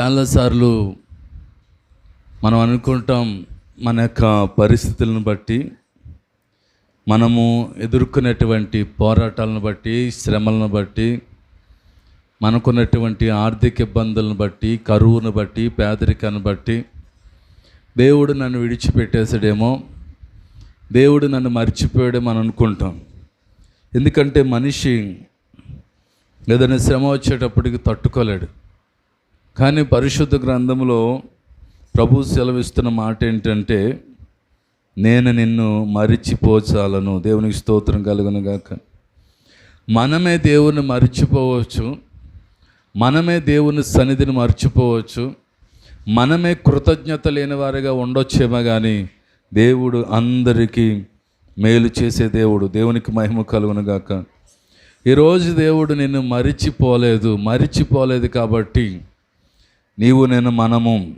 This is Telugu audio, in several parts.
చాలా సార్లు మనం అనుకుంటాం మన యొక్క పరిస్థితులను బట్టి మనము ఎదుర్కొనేటువంటి పోరాటాలను బట్టి శ్రమలను బట్టి మనకున్నటువంటి ఆర్థిక ఇబ్బందులను బట్టి కరువును బట్టి పేదరికాన్ని బట్టి దేవుడు నన్ను విడిచిపెట్టేసాడేమో దేవుడు నన్ను మర్చిపోయాడేమో అని అనుకుంటాం. ఎందుకంటే మనిషి ఏదైనా శ్రమ వచ్చేటప్పటికి తట్టుకోలేడు. కానీ పరిశుద్ధ గ్రంథంలో ప్రభు సెలవిస్తున్న మాట ఏంటంటే నేను నిన్ను మరిచిపోచాలను. దేవునికి స్తోత్రం కలుగును గాక. మనమే దేవుని మరిచిపోవచ్చు. మనమే దేవుని సన్నిధిని మర్చిపోవచ్చు. మనమే కృతజ్ఞత లేని వారిగా ఉండొచ్చేమో కానీ దేవుడు అందరికీ మేలు చేసే దేవుడు. దేవునికి మహిమ కలుగునగాక ఈరోజు దేవుడు నిన్ను మరిచిపోలేదు. మరిచిపోలేదు కాబట్టి నీవు నేను మనము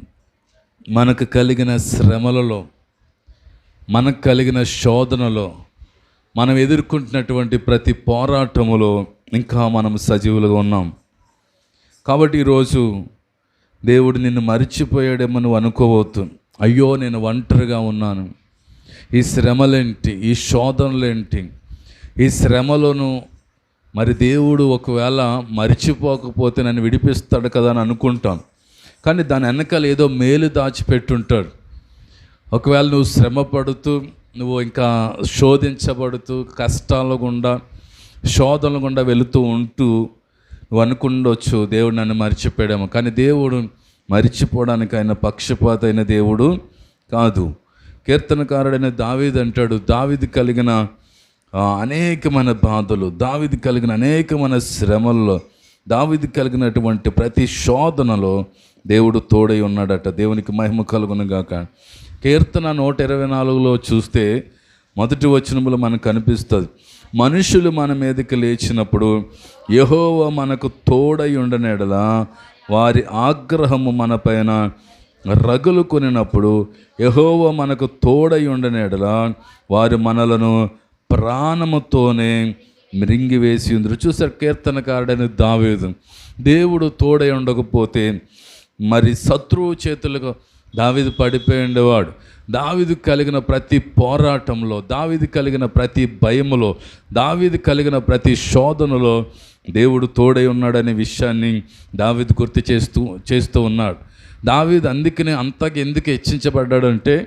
మనకు కలిగిన శ్రమలలో మనకు కలిగిన శోధనలో మనం ఎదుర్కొంటున్నటువంటి ప్రతి పోరాటములో ఇంకా మనం సజీవులుగా ఉన్నాం. కాబట్టి ఈరోజు దేవుడు నిన్ను మరిచిపోయాడేమో నువ్వు అనుకోవద్దు. అయ్యో నేను ఒంటరిగా ఉన్నాను. ఈ శ్రమలేంటి? ఈ శోధనలేంటి? ఈ శ్రమలను మరి దేవుడు ఒకవేళ మరిచిపోకపోతే నన్ను విడిపిస్తాడు కదా అని అనుకుంటాం. కానీ దాని వెనకాల ఏదో మేలు దాచిపెట్టుంటాడు. ఒకవేళ నువ్వు శ్రమ పడుతూ నువ్వు ఇంకా శోధించబడుతూ కష్టాల గుండా శోధనల గుండా వెళుతూ ఉంటూ నువ్వు అనుకుండొచ్చు దేవుడు నన్ను మర్చిపోయాడేమో. కానీ దేవుడు మరిచిపోవడానికి ఆయన పక్షపాత అయిన దేవుడు కాదు. కీర్తనకారుడైన దావీద్ అంటాడు దావీది కలిగిన అనేకమైన బాధలు దావిది కలిగిన అనేకమైన శ్రమల్లో దావిది కలిగినటువంటి ప్రతి శోధనలో దేవుడు తోడై ఉన్నాడట. దేవునికి మహిమ కలుగును గాక. కీర్తన నూట ఇరవై నాలుగులో చూస్తే మొదటి వచనములో మనకు కనిపిస్తుంది. మనుషులు మన మీదకి లేచినప్పుడు యహోవ మనకు తోడై ఉండనేడలా వారి ఆగ్రహము మన పైన రగులు కొనినప్పుడు యహోవ మనకు తోడై ఉండనేడలా వారి మనలను ప్రాణముతోనే మృంగివేసి ఉందరు. చూసారు కీర్తనకారుడని దావేదు. దేవుడు తోడై ఉండకపోతే మరి శత్రువు చేతులకు దావిది పడిపోయి ఉండేవాడు కలిగిన ప్రతి పోరాటంలో దావిది కలిగిన ప్రతి భయములో దావిది కలిగిన ప్రతి శోధనలో దేవుడు తోడై ఉన్నాడనే విషయాన్ని దావిది గుర్తు చేస్తూ చేస్తూ ఉన్నాడు. దావీదు అందుకనే అంతకి ఎందుకు హెచ్చించబడ్డాడంటే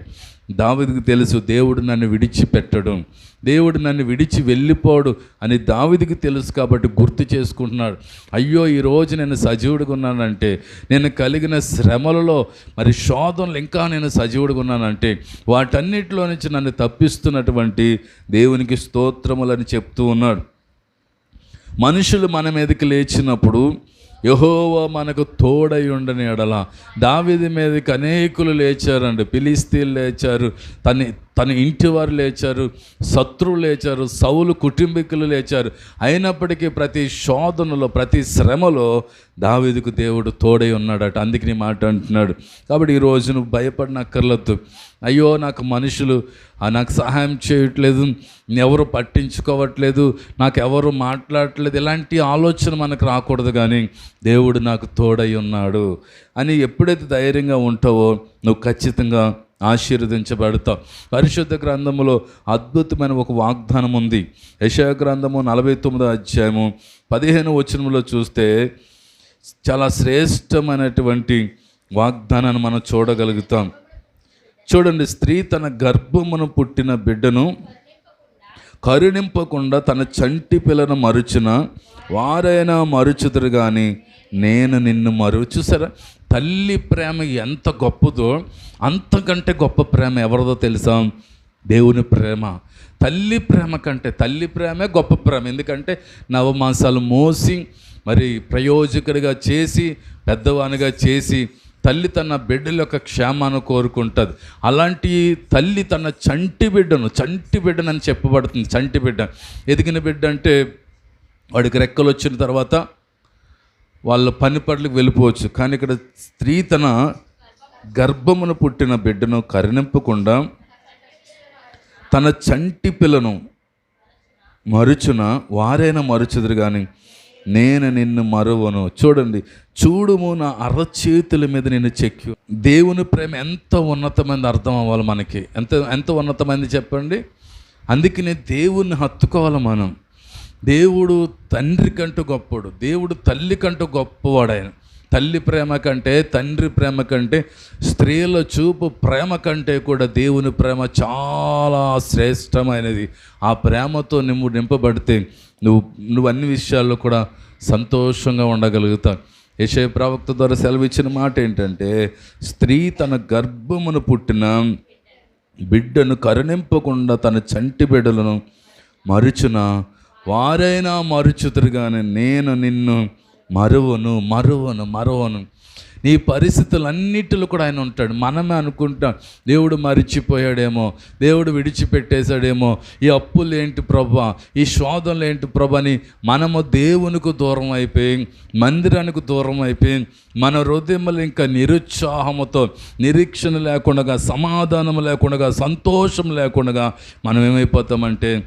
దావిదికి తెలుసు దేవుడు నన్ను విడిచిపెట్టడు. దేవుడు నన్ను విడిచి వెళ్ళిపోడు అని దావిదికి తెలుసు కాబట్టి గుర్తు చేసుకుంటున్నాడు. అయ్యో ఈరోజు నేను సజీవుడిగా ఉన్నానంటే నేను కలిగిన శ్రమలలో మరి శోధనలు ఇంకా నేను సజీవుడిగా ఉన్నానంటే వాటన్నిటిలో నుంచి నన్ను తప్పిస్తున్నటువంటి దేవునికి స్తోత్రములని చెప్తూ ఉన్నాడు. మనుషులు మన మీదకి లేచినప్పుడు యహోవా మనకు తోడై ఉండని ఎడల. దావిది మీదకి అనేకులు లేచారండి. పిలిస్తీలు లేచారు. తన తన ఇంటి వారు లేచారు శత్రువులు లేచారు సౌలు కుటుంబీకులు లేచారు. అయినప్పటికీ ప్రతి శోధనలో ప్రతి శ్రమలో దావీదుకు దేవుడు తోడై ఉన్నాడట. అందుకని మాట అంటున్నాడు. కాబట్టి ఈరోజు నువ్వు భయపడినక్కర్లద్దు అయ్యో నాకు మనుషులు ఆ, నాకు సహాయం చేయట్లేదు. ఎవరు పట్టించుకోవట్లేదు. నాకు ఎవరు మాట్లాడట్లేదు. ఇలాంటి ఆలోచన మనకు రాకూడదు కానీ దేవుడు నాకు తోడై ఉన్నాడు. అని ఎప్పుడైతే ధైర్యంగా ఉంటావో నువ్వు ఖచ్చితంగా ఆశీర్వదించబడతాం. పరిశుద్ధ గ్రంథములో అద్భుతమైన ఒక వాగ్దానం ఉంది. యశా గ్రంథము నలభై తొమ్మిదో అధ్యాయము పదిహేను వచనంలో చూస్తే చాలా శ్రేష్టమైనటువంటి వాగ్దానాన్ని మనం చూడగలుగుతాం. చూడండి స్త్రీ తన గర్భమును పుట్టిన బిడ్డను కరుణింపకుండా తన చంటి పిల్లను మరుచిన వారైనా మరుచుదురు కానీ నేను నిన్ను మరు చూసారా? తల్లి ప్రేమ ఎంత గొప్పదో అంతకంటే గొప్ప ప్రేమ ఎవరిదో తెలుసా? దేవుని ప్రేమ. తల్లి ప్రేమ కంటే తల్లి ప్రేమే గొప్ప ప్రేమ. ఎందుకంటే నవమాసాలు మోసి మరి ప్రయోజకుడిగా చేసి పెద్దవానిగా చేసి తల్లి తన బిడ్డల యొక్క క్షేమాన్ని కోరుకుంటుంది. అలాంటి తల్లి తన చంటి బిడ్డను చంటి బిడ్డనని చెప్పబడుతుంది. చంటి బిడ్డ. ఎదిగిన బిడ్డ అంటే వాడికి రెక్కలు వచ్చిన తర్వాత వాళ్ళ పని పట్లకు వెళ్ళిపోవచ్చు. కానీ ఇక్కడ స్త్రీ తన గర్భమును పుట్టిన బిడ్డను కరుణింపకుండా తన చంటి పిల్లను మరుచున వారైనా మరుచుదురు కానీ నేను నిన్ను మరువను. చూడండి చూడుము నా అరచేతుల మీద నిన్ను చెక్కు. దేవుని ప్రేమ ఎంత ఉన్నతమైనది అర్థం అవ్వాలి మనకి. ఎంత ఎంత ఉన్నతమైనది చెప్పండి? అందుకనే దేవుణ్ణి హత్తుకోవాలి మనం. దేవుడు తండ్రి కంటూ గొప్పడు. దేవుడు తల్లి కంటూ గొప్పవాడు ఆయన తల్లి ప్రేమ కంటే తండ్రి ప్రేమ కంటే స్త్రీల చూపు ప్రేమ కంటే కూడా దేవుని ప్రేమ చాలా శ్రేష్టమైనది. ఆ ప్రేమతో నువ్వు నింపబడితే నువ్వు నువ్వు అన్ని విషయాల్లో కూడా సంతోషంగా ఉండగలుగుతావు యశయ ప్రవక్త ద్వారా సెలవిచ్చిన మాట ఏంటంటే స్త్రీ తన గర్భమును పుట్టిన బిడ్డను కరుణింపకుండా తన చంటి బిడ్డలను మరుచున వారైనా మరుచుతురు కానీ నేను నిన్ను మరువను మరువను మరువను. నీ పరిస్థితులన్నిటిలో కూడా ఆయన ఉంటాడు. మనమే అనుకుంటాం దేవుడు మరిచిపోయాడేమో దేవుడు విడిచిపెట్టేశాడేమో ఈ అప్పులు ఏంటి ప్రభా ఈ శోధనలు ఏంటి ప్రభా అని మనము దేవునికి దూరం అయిపోయి మందిరానికి దూరం అయిపోయి మన హృదయములు ఇంకా నిరుత్సాహముతో నిరీక్షణ లేకుండా సమాధానం లేకుండా సంతోషం లేకుండా మనం ఏమైపోతామంటే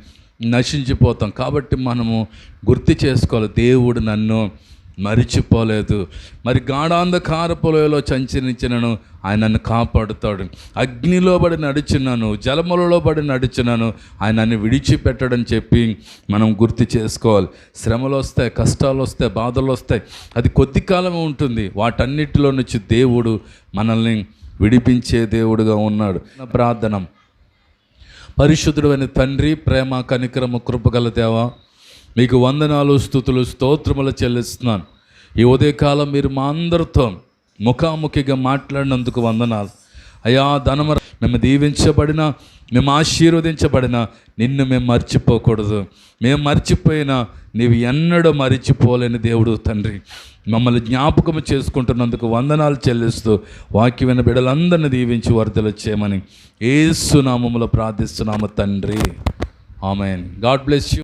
నశించిపోతాం. కాబట్టి మనము గుర్తు చేసుకోవాలి దేవుడు నన్ను మరిచిపోలేదు. మరి గాఢాంధకార పొలయలో చంచరించినను ఆయన నన్ను కాపాడుతాడు. అగ్నిలో పడి నడిచినాను జలములలో పడి నడిచినాను ఆయన నన్ను విడిచిపెట్టడని చెప్పి మనం గుర్తు చేసుకోవాలి. శ్రమలు వస్తాయి కష్టాలు వస్తాయి బాధలు వస్తాయి అది కొద్ది కాలమే ఉంటుంది. వాటన్నిటిలో నుంచి దేవుడు మనల్ని విడిపించే దేవుడుగా ఉన్నాడు. ప్రార్థన. పరిశుద్ధుడు అని తండ్రి ప్రేమ కనికరమ కృపగల దేవా మీకు వందనాలు స్థుతులు స్తోత్రములు చెల్లిస్తున్నాను. ఈ ఉదయకాలం మీరు మా అందరితో ముఖాముఖిగా మాట్లాడినందుకు వందనాలు. అయా ధనమ మేము దీవించబడిన మేము ఆశీర్వదించబడిన నిన్ను మేము మర్చిపోకూడదు. మేము మర్చిపోయినా నీవు ఎన్నడూ మరిచిపోలేని దేవుడు తండ్రి. మమ్మల్ని జ్ఞాపకం చేసుకుంటున్నందుకు వందనాలు చెల్లిస్తూ వాక్యమైన బిడలందరినీ దీవించి వరదలు చేయమని. ఏసునామములో ప్రార్థిస్తున్నాము తండ్రి. ఆమెన్. God bless you.